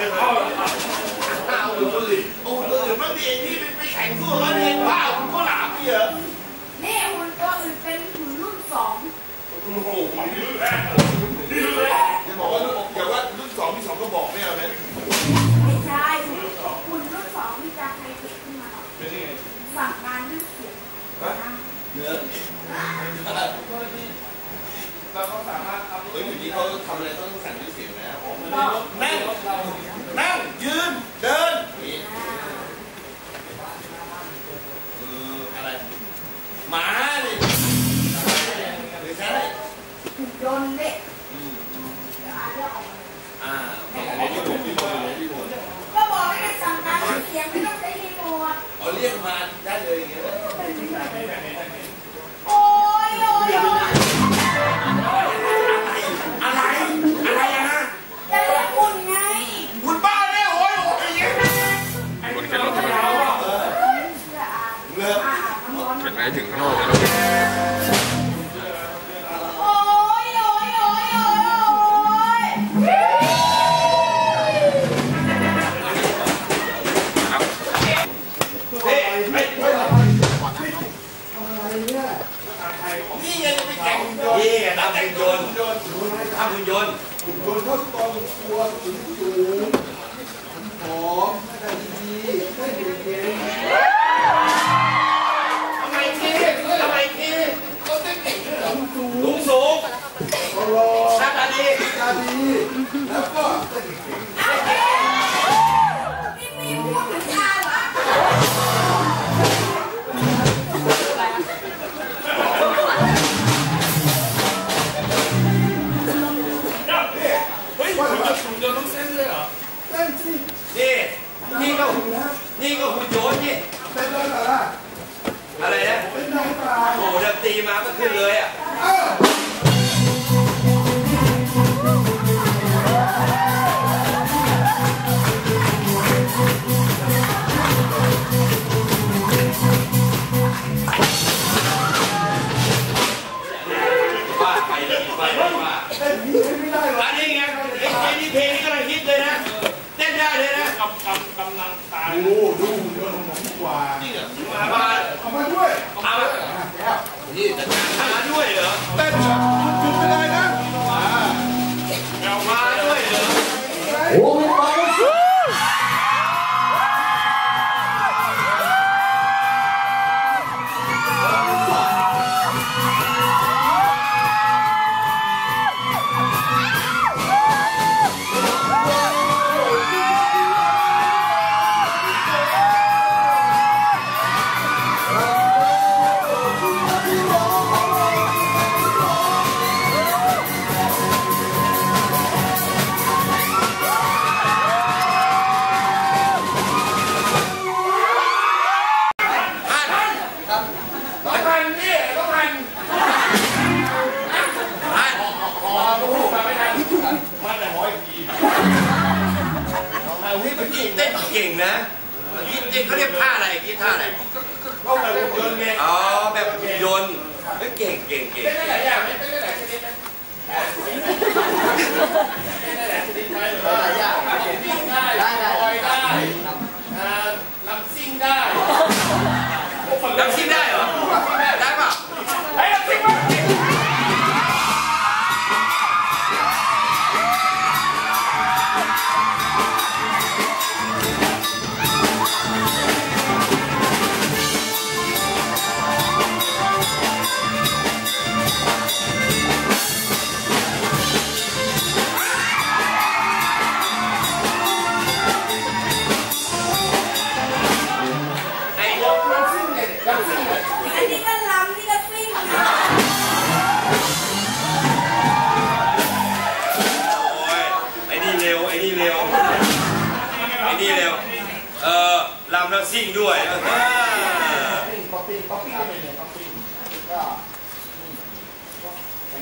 เอาเอาดูสิโอ้โหอื่นไม่มีที่ไปแข่งสู้แล้วเองว้าคุณก็หลาบพี่เหรอนี่คุณก็อื่นเป็นคุณรุ่นสองโอ้โหมันรุ่นแรกรุ่แรกอย่าบอกว่ารุ่นอย่าว่ารุ่นสองมีสองก็บอกไม่เอาไหมไม่ใช่คุณรุ่นสองมีการครติดขึ้นมาหรอกสั่งการด้วยเสียงเนื้อเราก็สามารถเฮ้ยอยู่ที่เขาทำอะไรต้องสั่งด้วยเสียงนะ นั่งนั่งยืนเดินนี่อ่าเอออะไรหมาดิไม่ใช่หุ่นยนต์เด็กอืมเดี๋ยวอาจจะออกมาอ่าอันนี้ผมพี่ผมพี่ผมก็บอกให้เป็นสั่งงานด้วยเสียงไม่ต้องใช้รีโมทเอาเรียกมาได้เลยอย่างเงี้ย อะไรนะโอ้โหดนตรีมาก็ขึ้นเลยอะ ดูดูเดินของผมดีกว่าจริงเหรอมามาเอามาด้วยเอาอะแล้วนี่ ลำแล้งด้วยเออป๊อปปี้งป๊อปปี้งก็เป็นไงป๊อปปี้งก็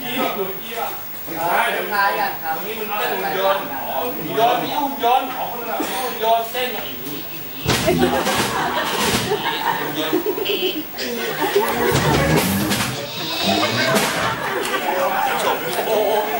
ยี่แบบดูยี่แบบใช่เดี๋ยวคล้ายกันครับตรงนี้มันเต้นหุ่นยนต์หุ่นยนต์มีหุ่นยนต์ของคนละหุ่นยนต์เต้นอย่างนี้เต้นยู่แพลเลตเล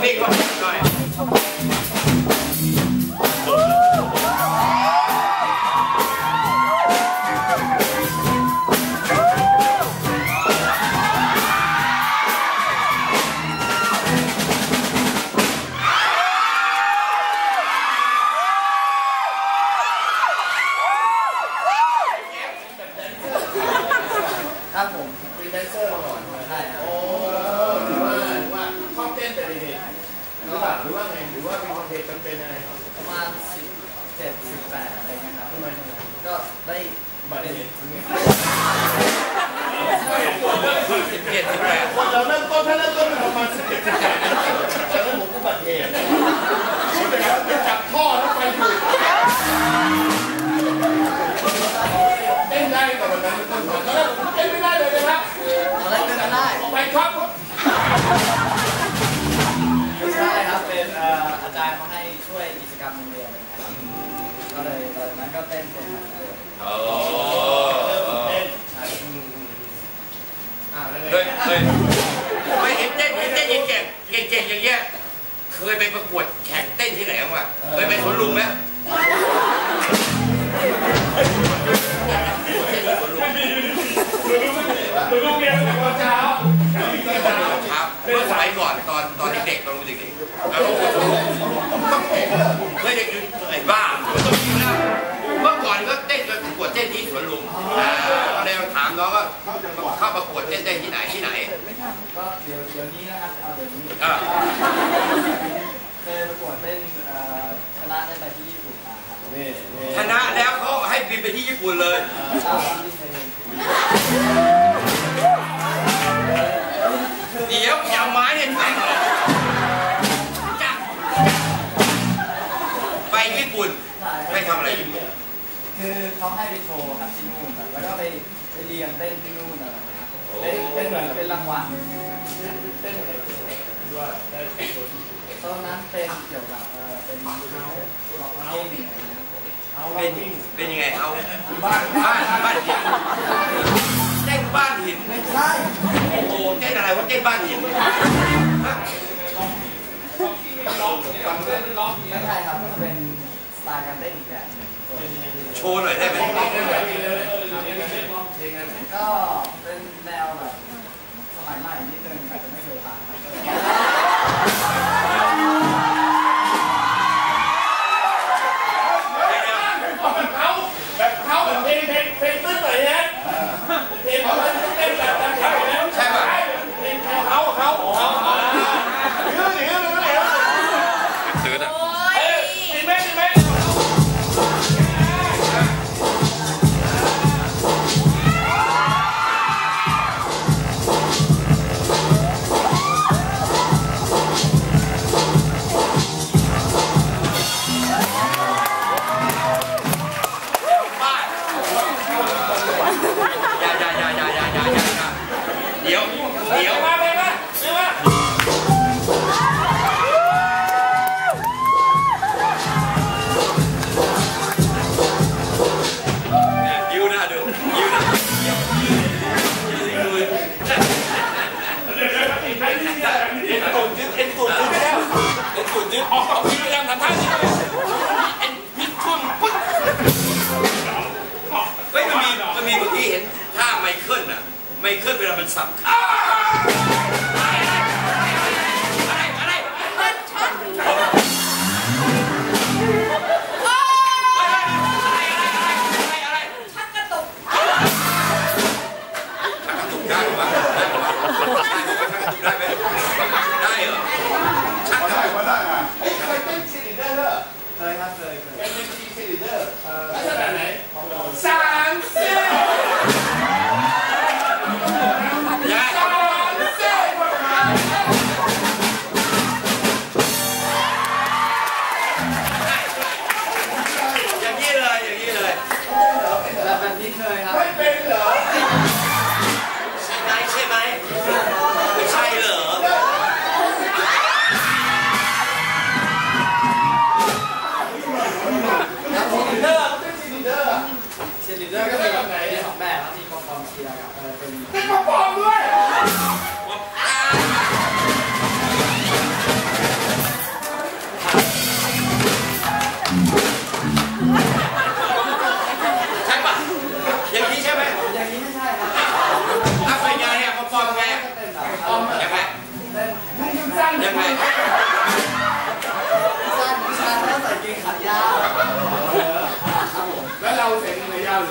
เพลงว่ ครับประมาณสิบเจ็ดสิบแปดอะไรเงี้ยครับทำไมทำไมก็ได้บัติเหตุสิบเจ็ดสิบแปดคนเราเริ่มต้นถ้าเริ่มต้นเป็นประมาณสิบเจ็ดสิบแปดแต่ว่าผมอุบัติเหตุพูดไปแล้วไปจับท่อแล้วไปอยู่เต้นได้แต่วันนั้นเป็นต้นตอนแรกผมเต้นไม่ได้เลยนะครับตอนแรกเป็นไม่ได้ไปครับ ก็เลยตอนนั้นก็เต้นเป็นมาเลยโอ้เต้นอ่าแล้วไงเฮ้ยเฮ้ยไม่เห็นเต้นเห็นเต้นยังเก่งเก่งเก่งอย่างเงี้ย เคยไปประกวดแข่งเต้นที่ไหนบ้างวะเคยไปสวนลุมไหม ตอนตอนเด็กๆตอนเด็กๆแล้วก็ต้องเก่งเฮ้ยเด็กไอ้บ้ามันต้องมีแล้วเมื่อก่อนก็เต้นกันประกวดเต้นที่สวนลุมอ่าก็เลยถามน้องว่าเข้าประกวดเต้นได้ที่ไหนที่ไหนก็เดี๋ยวเดี๋ยวนี้นะครับเอาเดี๋ยวนี้อ่าเคยประกวดเต้นชนะได้ไปที่ญี่ปุ่นมาครับชนะแล้วเขาให้บินไปที่ญี่ปุ่นเลย ทำอะไรญี่ปุ่นคือเขาให้ไปโชว์ครับที่นู่นครับแล้วก็ไปไปเรียนเต้นที่นู่นอะไรเงี้ยครับเป็นเป็นเหมือนเป็นรางวัลเต้นอะไรที่ว่าได้ตัวที่ตอนนั้นเป็นเกี่ยวกับเอ่อเป็นเฮาส์ล็อกเก้อะไรเงี้ยครับเอาเป็เล่นนเป็นยังไงเอาบ้านบ้านบ้านหินเต้นบ้านหินไม่ใช่โอ้โหเต้นอะไรวะเต้นบ้านหินไม่ใช่ครับก็เป็นสไตล์การเต้นอีกแบบหนึงโชว์หน่อยได้ไหม ก็เป็นแนว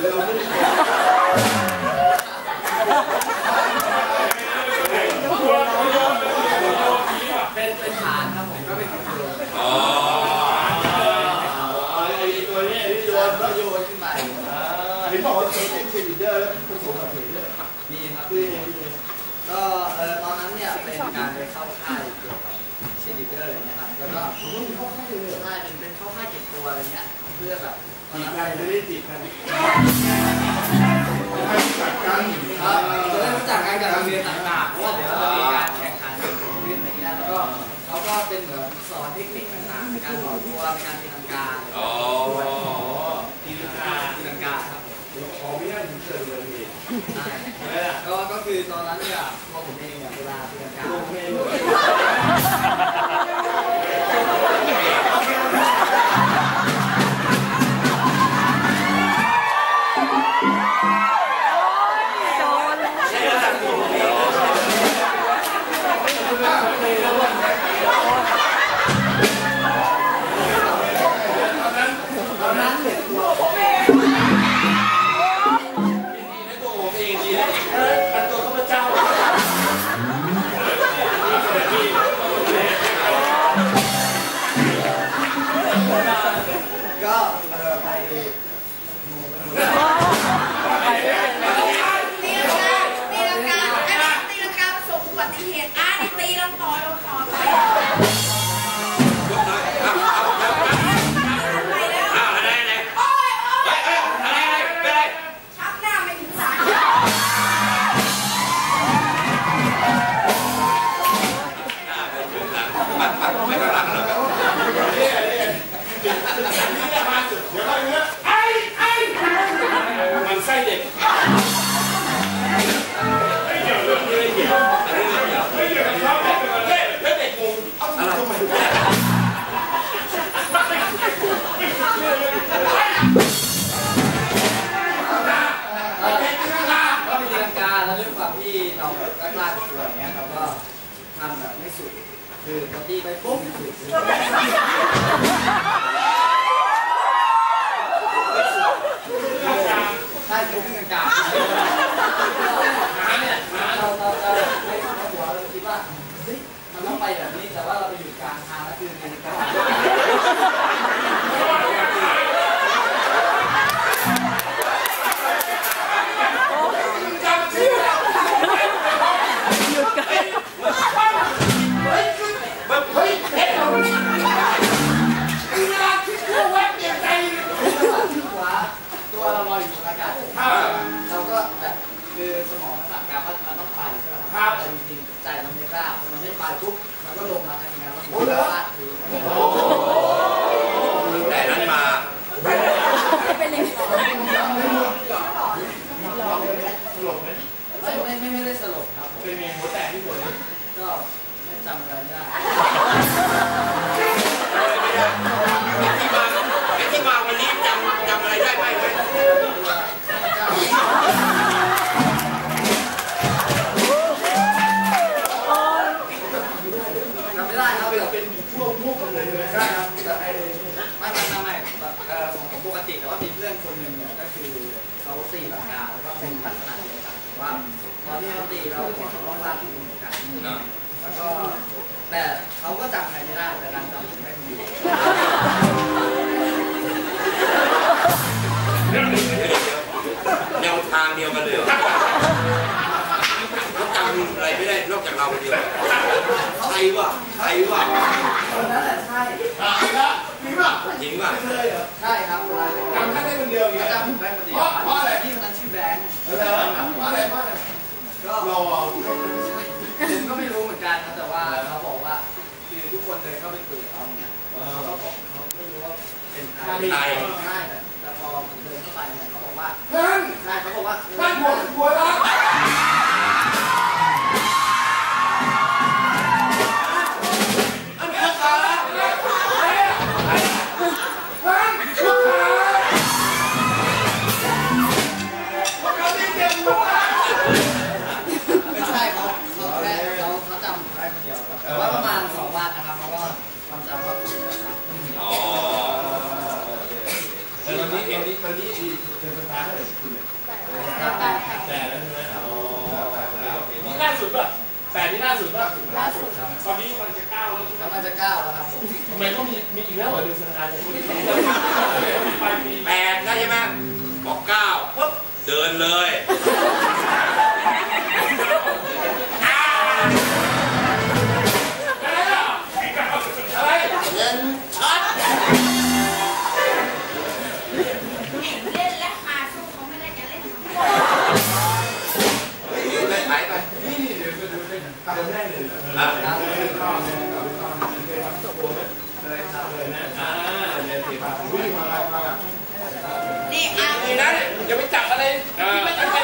เราด้ตับเนคนยนอ๋ตัวนี้ที่โวขึ้นไปเห็นบอกว่าเคยเล่นิเดอร์แล้วผสมกับเชลิเดอร์มีครับคือก็เออตอนนั้นเนี่ยเป็นการไปเข้าค่ายเกี่ยวกับเชลิเดอร์อะไรเงี้ยครับแล้วก็เข้าค่ายเลยใช่เป็นเป็นเข้าค่ายเก็บตัวอะไรเงี้ยเพื่อแบบตีนนั้ไได้ติดกัน ตัวในการตีลังกาอ๋อตีลังกาตีลังกาครับขอไม่ได้ผมเจอเลยพี่ก็ก็คือตอนนั้นเนี่ยพอผมเองเนี่ยเวลาตีลังกา คือพอตีไปปุ๊บถ้าคือขึ้นกลางเนี่ยเราเราเราในหัวเราคิดว่าเฮ้ยมันต้องไปแบบนี้แต่ว่าเราไปอยู่กลางทางแล้วคือเป็นกลาง ใจมันไม่กล้ามันไม่ไปปุ๊บมันก็ลงมาทำงานมันหมดแล้ว นึ่งเนี่ยก็คือเขาตีหลังคาแล้วก็เป็นลักษณะเดียวกันว่าตอนที่เขาตีเราหัวเขาก็ฟาเหมือนกันแล้วก็แต่เขาก็จำใครไม่ได้แต่ดันจำผมได้คนเดียวแนวทางเดียวกันเลยเขาจำอะไรไม่ได้นอกจากเราคนเดียวใครวะใครวะคนนั้นแหละใช่จริงปะหญิงปะใช่ครับ ก็ไปคุยกับเขาเนี่ยเขาก็บอกเขาไม่รู้ว่าเป็นใครใช่แต่พอผมเดินเข้าไปเนี่ยเขาบอกว่าใช่เขาบอกว่ามันหมดหัวแล้ว เล่นและมาสู้เขาไม่ได้จะเล่นเล่นไหนไปนี่เดี๋ยวเดี๋ยวเล่นเดี๋ยวได้เลยอะเลยนะอ่าเนี่ยสิครัวิ่งมามามานี่อะนี่นะ ยังไม่จับอะไรที่ไม่จับ